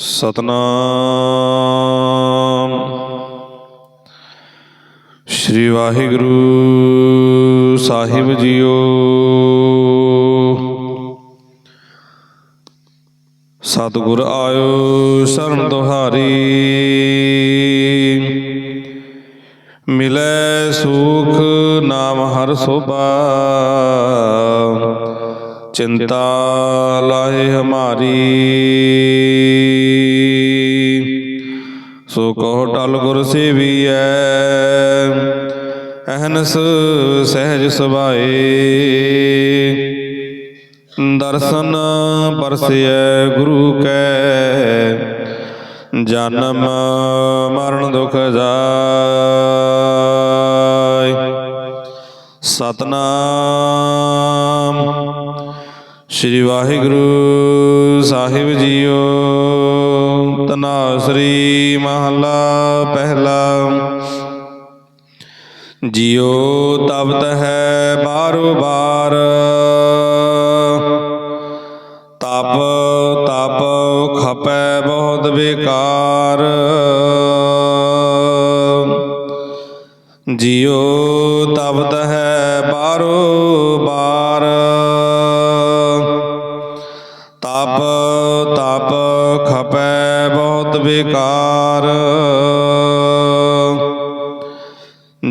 ਸਤਨਾਮ। ਸ੍ਰੀ ਵਾਹਿਗੁਰੂ ਸਾਹਿਬ ਜੀਓ। ਸਤਿਗੁਰ ਆਇਓ ਸ਼ਰਨ ਦੁਹਾਰੀ ਮਿਲੇ ਸੁਖ ਨਾਮ ਹਰ ਸੋਭਾ। ਚਿੰਤਾ ਲਾਹੇ ਹਮਾਰੀ। ਸੋ ਕਹੋ ਟਲ ਗੁਰ ਸੇਵੀਐ, ਅਹਨਸ ਸਹਿਜ ਸੁਭਾਏ। ਦਰਸ਼ਨ ਪਰਸਿਐ ਗੁਰੂ ਕੈ, ਜਨਮ ਮਰਨ ਦੁਖ ਜਾਇ ਸਤਨਾਮ। ਸ੍ਰੀ ਵਾਹਿਗੁਰੂ ਸਾਹਿਬ ਜੀਓ ਤਨਾਸਰੀ ਮਹਲਾ ਪਹਿਲਾ। ਜਿਉ ਤਬਤ ਹੈ ਬਾਰੋ ਬਾਰ। ਤਪ ਤਪ ਖਪੈ ਬਹੁਤ ਬੇਕਾਰ। ਜਿਉ ਤਬਤ ਹੈ ਬਾਰੋ ਤਪ ਤਪ ਖਪੈ ਬਹੁਤ ਬੇਕਾਰ।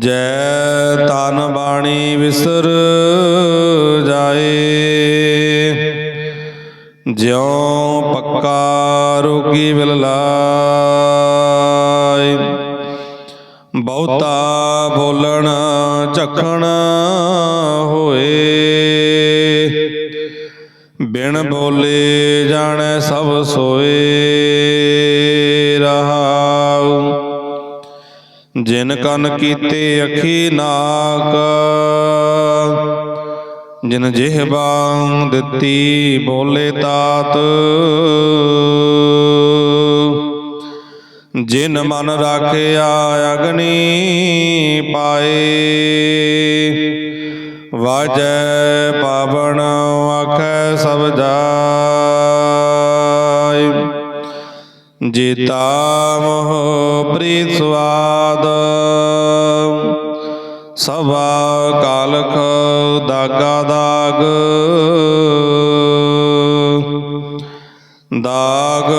ਜੈ ਤਨ ਬਾਣੀ ਵਿਸਰ ਜਾਏ, ਜਿਉ ਪੱਕਾ ਰੋਗੀ ਵਿਲ ਲਾਇ ਬਹੁਤਾ ਬੋਲਣ, ਝਖਣ ਹੋਏ। ਬਿਨ ਬੋਲੇ ਜਾਣੈ ਸਭ ਸੋਏ ਰਹਾਉ। ਜਿਨ ਕਨ ਕੀਤੇ ਅਖੀ ਨਾਕ, ਜਿਨ ਜਿਹਬਾ ਦਿੱਤੀ ਬੋਲੇ ਤਾਤ, ਜਿਨ ਮਨ ਰਾਖਿਆ ਅਗਨੀ ਪਾਏ, ਵਾਜੈ ਜੀਤਾ ਮੋਹ ਪ੍ਰੀਤ ਸਵਾਦ। ਸਭਾ ਕਾਲਖ ਦਾਗਾ ਦਾਗ। ਦਾਗ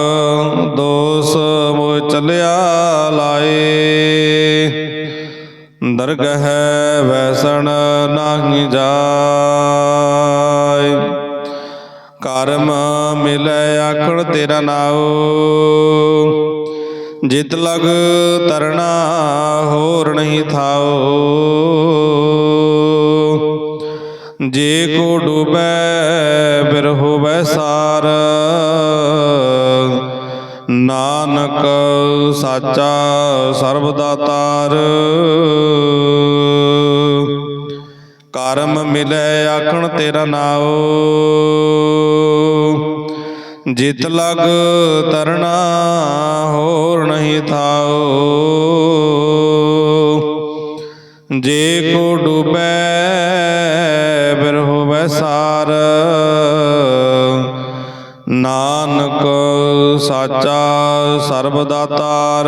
ਦੋਸ ਮੋ ਚਲਿਆ ਲਾਏ। ਦਰਗਹ ਵੈਸਣ ਨਾਹੀ ਜਾਏ। ਕਰਮ ਮਿਲੈ ਆਖਣ ਤੇਰਾ ਨਾਉ। ਜਿਤ ਲਗ ਤਰਣਾ ਹੋਰ ਨਹੀਂ ਥਾਓ ਜੇ ਕੋ ਡੁਬੈ ਬਿਰ ਹੋਵੈ ਸਾਰ। ਨਾਨਕ ਸਾਚਾ ਸਰਬ ਦਾਤਾਰ। ਕਰਮ ਮਿਲੈ ਆਖਣ ਤੇਰਾ ਨਾਉ। ਜਿਤ ਲਗ ਤਰਨਾ ਹੋਰ ਨਹੀਂ ਥਾਓ ਜੇ ਕੋ ਡੁਬੈ ਬਿਰ ਹੋਵੈ ਸਾਰ। ਨਾਨਕ ਸਾਚਾ ਸਰਬ ਦਾਤਾਰ